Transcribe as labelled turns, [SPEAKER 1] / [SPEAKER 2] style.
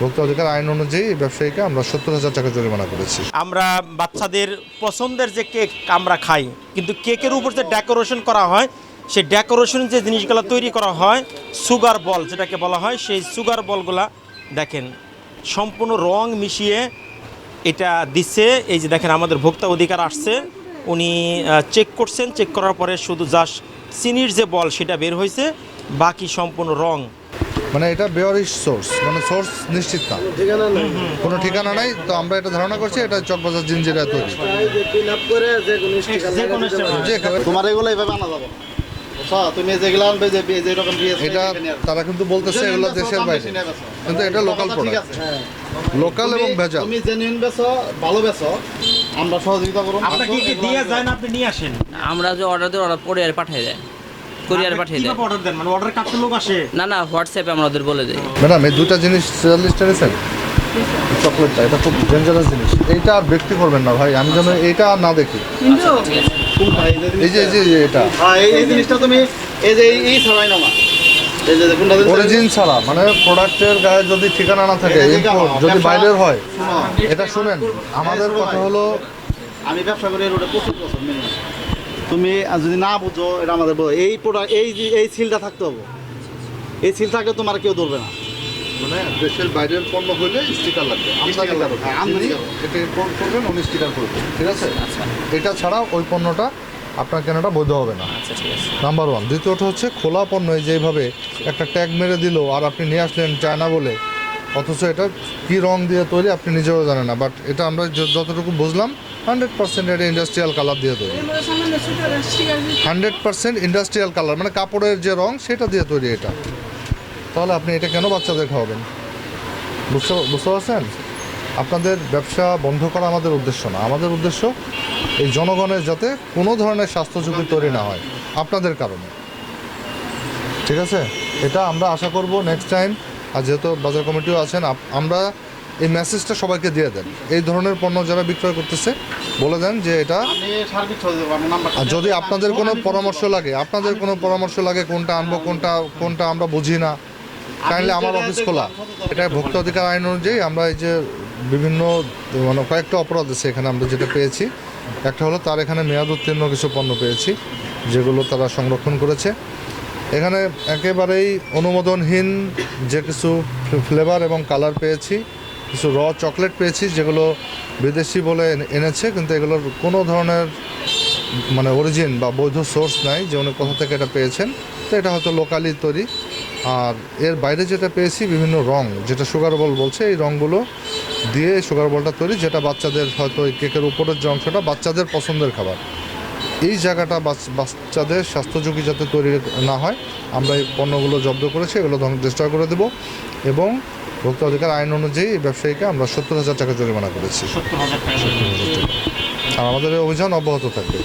[SPEAKER 1] ভোক্তা অধিকার আইন অনুযায়ী ব্যবসায়ীকে আমরা সত্তর হাজার টাকা জরিমানা করেছি।
[SPEAKER 2] আমরা বাচ্চাদের পছন্দের যে কেক আমরা খাই, কিন্তু কেকের উপর যে ডেকোরেশন করা হয়, সেই ডেকোরেশন যে জিনিসগুলো তৈরি করা হয়, সুগার বল যেটাকে বলা হয়, সেই সুগার বলগুলা দেখেন, সম্পূর্ণ রং মিশিয়ে এটা দিচ্ছে এই যে দেখেন আমাদের ভোক্তা অধিকার আসছে, উনি চেক করছেন চেক করার পরে শুধু জাস্ট চিনির যে বল সেটা বের হয়েছে, বাকি সম্পূর্ণ রং
[SPEAKER 1] মানে এটা বেয়ারিশ সোর্স মানে সোর্স নিশ্চিত না।
[SPEAKER 3] ঠিকানা নাই
[SPEAKER 1] কোনো ঠিকানা নাই তো আমরা এটা ধারণা করছি এটা চকবাজার জিঞ্জিরা তৈরি।
[SPEAKER 4] তোমার এগুলো এইভাবে আনা যাবে BSP
[SPEAKER 1] এটা তারা কিন্তু বলতেছে এগুলো দেশের বাইরে। কিন্তু এটা লোকাল
[SPEAKER 4] কথাটা
[SPEAKER 1] প্রোডাক্ট
[SPEAKER 4] আছে।
[SPEAKER 3] হ্যাঁ।
[SPEAKER 1] লোকাল এবং
[SPEAKER 4] তুমি-
[SPEAKER 1] ভেজাল।
[SPEAKER 4] তুমি জেনুইন বেচো ভালো বেচো আমরা সহযোগিতা করব।
[SPEAKER 2] আপনাকে কি দিয়ে যায় না আপনি নিয়ে আসেন?
[SPEAKER 5] আমরা যে অর্ডার দিই ওরা কোরিয়ার পাঠিয়ে দেয়। কোরিয়ার পাঠিয়ে দেয়?
[SPEAKER 2] অর্ডার দেন? মানে অর্ডার কাটতে লোক আসে?
[SPEAKER 5] না না হোয়াটসঅ্যাপে আমরা ওদের বলে দিই।
[SPEAKER 1] ম্যাডাম এই দুটা জিনিস চকলেটটা এটা খুব ডেঞ্জারাস জিনিস। এইটা আর ব্যক্তি করবেন না ভাই আমি যেন এইটা আর না দেখি। এই যে এই যে এটা।
[SPEAKER 4] হ্যাঁ এই- জিনিসটা তুমি এই যে এই- ছাড়াই না
[SPEAKER 1] অরিজিন ছাড়া মানে প্রোডাক্টের গায়ে যদি ঠিকানা না থাকে
[SPEAKER 4] এটা
[SPEAKER 1] যদি বাইরের হয় এটা শুনেন আমাদের কথা হলো
[SPEAKER 4] আমি ব্যবসা করি রোডে প্রচুর বছর minimum। তুমি যদি না বুঝো এটা আমাদের বলো। এই প্রোডাক্ট এই যে- এই সিলটা থাকতে হবে। এই সিল থাকলে তোমার কেউ ধরবে না।
[SPEAKER 1] মানে দেশের বাইরের পণ্য স্টিকার লাগবে।
[SPEAKER 4] হ্যাঁ।
[SPEAKER 1] এটা করবেন উনি স্টিকার করবেন ঠিক আছে?
[SPEAKER 5] আচ্ছা।
[SPEAKER 1] এটা ছাড়া ওই পণ্যটা আপনার কেনাটা বৈধ হবে না।
[SPEAKER 5] আচ্ছা
[SPEAKER 1] নাম্বার ওয়ান দ্বিতীয়ত হচ্ছে খোলা পণ্য যেভাবে একটা ট্যাগ মেরে দিল আর আপনি নিয়ে আসলেন চায়না বলে। অথচ এটা কি রং দিয়ে তৈরি আপনি নিজেও জানেন না। বাট এটা আমরা যতটুকু বুঝলাম হান্ড্রেড পার্সেন্ট এটা ইন্ডাস্ট্রিয়াল কালার দিয়ে তৈরি। হান্ড্রেড পার্সেন্ট ইন্ডাস্ট্রিয়াল কালার মানে কাপড়ের যে রং, সেটা দিয়ে তৈরি এটা। তাহলে আপনি এটা কেন বাচ্চাদের খাওয়াবেন? বুঝতে বুঝতে পারছেন? আপনাদের ব্যবসা বন্ধ করা আমাদের উদ্দেশ্য না। আমাদের উদ্দেশ্য এই জনগণের যাতে কোনো ধরনের স্বাস্থ্য ঝুঁকি তৈরি না হয়, আপনাদের কারণে। ঠিক আছে? এটা আমরা আশা করব নেক্সট টাইম আর যেহেতু বাজার কমিটিও আছেন আমরা এই মেসেজটা সবাইকে দিয়ে দেন। এই ধরনের পণ্য যারা বিক্রয় করতেছে বলে দেন যে এটা আর যদি আপনাদের কোনো পরামর্শ লাগে আপনাদের কোনো পরামর্শ লাগে কোনটা আনব কোনটা কোনটা আমরা বুঝি না কাইন্ডলি আমার অফিস খোলা। এটা ভোক্তা অধিকার আইন অনুযায়ী আমরা এই যে বিভিন্ন মানে কয়েকটা অপরাধ আছে এখানে আমরা যেটা পেয়েছি। একটা হলো তার এখানে মেয়াদ উত্তীর্ণ কিছু পণ্য পেয়েছি যেগুলো তারা সংরক্ষণ করেছে। এখানে একেবারেই অনুমোদনহীন যে কিছু ফ্লেভার এবং কালার পেয়েছি। কিছু র চকলেট পেয়েছি, যেগুলো বিদেশি বলে এনেছে, কিন্তু এগুলোর কোনো ধরনের মানে অরিজিন বা বৈধ সোর্স নাই, যে উনি কোথা থেকে এটা পেয়েছেন। তো এটা হয়তো লোকালি তৈরি। আর এর বাইরে যেটা পেয়েছি, বিভিন্ন রং, যেটা সুগার বল বলছে, এই রঙগুলো দিয়ে সুগার বলটা তৈরি, যেটা বাচ্চাদের হয়তো এই কেকের উপরের যে অংশটা, বাচ্চাদের পছন্দের খাবার। এই জায়গাটা বাচ- বাচ্চাদের স্বাস্থ্য ঝুঁকি যাতে তৈরি না হয়, আমরা এই পণ্যগুলো জব্দ করেছি, এগুলো ডিস্ট্রয় করে দেবো। এবং ভোক্তা অধিকার আইন অনুযায়ী ব্যবসায়ীকে আমরা সত্তর হাজার টাকা জরিমানা করেছি। আর আমাদের এই অভিযান অব্যাহত থাকবে।